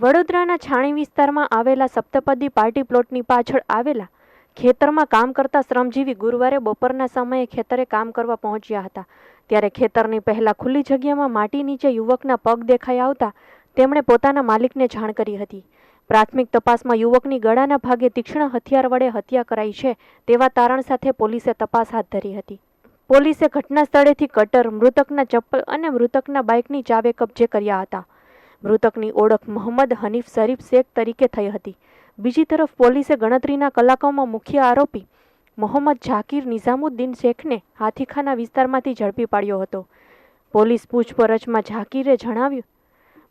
વડોદરાના છાણી વિસ્તારમાં આવેલા સપ્તપદી પાર્ટી પ્લોટની પાછળ આવેલા ખેતરમાં કામ કરતા શ્રમજીવી ગુરુવારે બપોરના સમયે ખેતરે કામ કરવા પહોંચ્યા હતા. ત્યારે ખેતરની પહેલા ખુલ્લી જગ્યામાં માટી નીચે યુવકના પગ દેખાઈ આવતા તેમણે પોતાના માલિકને જાણ કરી હતી. પ્રાથમિક તપાસમાં યુવકની ગળાના ભાગે તીક્ષ્ણ હથિયાર વડે હત્યા કરાઈ છે તેવા તારણ સાથે પોલીસે તપાસ હાથ ધરી હતી. પોલીસે ઘટના સ્થળેથી કટર, મૃતકના ચપ્પલ અને મૃતકના બાઇકની ચાવે કબજે કર્યા હતા. મૃતકની ઓળખ મોહમ્મદ હનીફ શરીફ શેખ તરીકે થઈ હતી. બીજી તરફ પોલીસે ગણતરીના કલાકોમાં મુખ્ય આરોપી મોહમ્મદ ઝાકીર નિઝામુદ્દીન શેખને હાથીખાના વિસ્તારમાંથી ઝડપી પાડ્યો હતો. પોલીસ પૂછપરછમાં ઝાકીરે જણાવ્યું,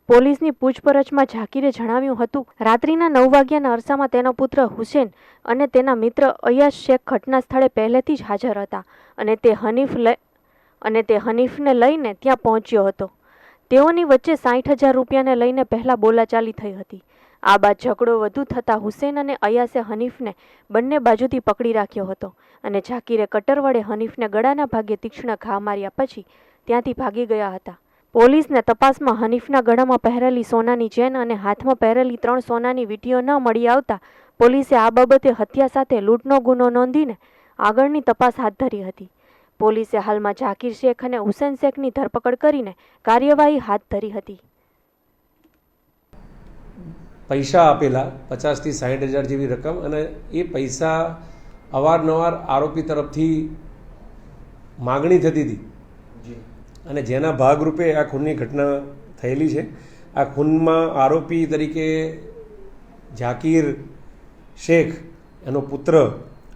પોલીસની પૂછપરછમાં ઝાકીરે જણાવ્યું હતું, રાત્રિના નવ વાગ્યાના અરસામાં તેનો પુત્ર હુસેન અને તેના મિત્ર અયાશ શેખ ઘટના સ્થળે પહેલેથી જ હાજર હતા અને તે હનીફ અને તે હનીફને લઈને ત્યાં પહોંચ્યો હતો. તેઓની વચ્ચે સાઠ હજાર રૂપિયાને લઈને પહેલાં બોલાચાલી થઈ હતી. આ બાદ ઝઘડો વધુ થતાં હુસેન અને અયાસે હનીફને બંને બાજુથી પકડી રાખ્યો હતો અને ઝાકીરે કટર વડે હનીફને ગળાના ભાગે તીક્ષ્ણ ઘા માર્યા પછી ત્યાંથી ભાગી ગયા હતા. પોલીસને તપાસમાં હનીફના ગળામાં પહેરેલી સોનાની ચેન અને હાથમાં પહેરેલી ત્રણ સોનાની વીટીઓ ન મળી આવતા પોલીસે આ બાબતે હત્યા સાથે લૂંટનો ગુનો નોંધીને આગળની તપાસ હાથ ધરી હતી. પોલીસે હાલમાં ઝાકીર શેખ અને હુસેન શેખની ધરપકડ કરીને કાર્યવાહી હાથ ધરી હતી. પૈસા આપેલા પચાસથી સાઠ હજાર જેવી રકમ અને એ પૈસા અવારનવાર આરોપી તરફથી માગણી થતી હતી. અને જેના ભાગરૂપે આ ખૂનની ઘટના થયેલી છે. આ ખૂનમાં આરોપી તરીકે ઝાકીર શેખ એનો પુત્ર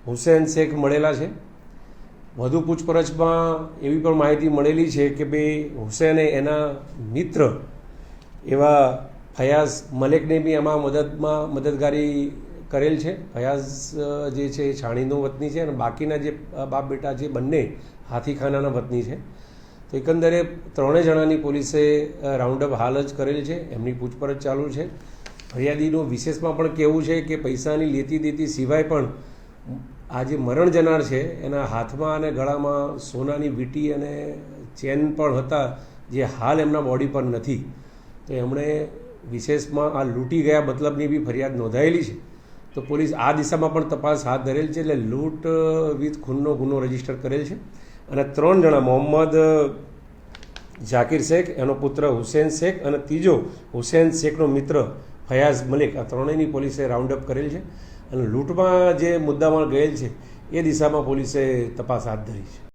હુસેન શેખ મળેલા છે. વધુ પૂછપરછમાં એવી પણ માહિતી મળેલી છે કે ભાઈ હુસેને એના મિત્ર એવા ફયાઝ મલેકને બી એમાં મદદમાં મદદગારી કરેલ છે. ફયાઝ જે છે એ છાણીનો વતની છે અને બાકીના જે બાપ બેટા છે બંને હાથીખાનાના વતની છે. તો એકંદરે ત્રણેય જણાની પોલીસે રાઉન્ડઅપ હાલ જ કરેલ છે. એમની પૂછપરછ ચાલુ છે. ફરિયાદીનું વિશેષમાં પણ કહેવું છે કે પૈસાની લેતી દેતી સિવાય પણ આ જે મરણ જનાર છે, એના હાથમાં અને ગળામાં સોનાની વીંટી અને ચેન પણ હતા, જે હાલ એમના બોડી પર નથી. તો એમણે વિશેષમાં આ લૂંટી ગયા મતલબની બી ફરિયાદ નોંધાયેલી છે. તો પોલીસ આ દિશામાં પણ તપાસ હાથ ધરેલ છે, એટલે લૂંટ વિથ ખૂનનો ગુનો રજિસ્ટર કરેલ છે. અને ત્રણ જણા, મોહમ્મદ ઝાકીર શેખ, એનો પુત્ર હુસેન શેખ અને ત્રીજો હુસેન શેખનો મિત્ર ફયાઝ મલિક, આ ત્રણેયની પોલીસે રાઉન્ડઅપ કરેલ છે. અને લૂંટમાં જે મુદ્દામાં ગયેલ છે એ દિશામાં પોલીસે તપાસ હાથ ધરી છે.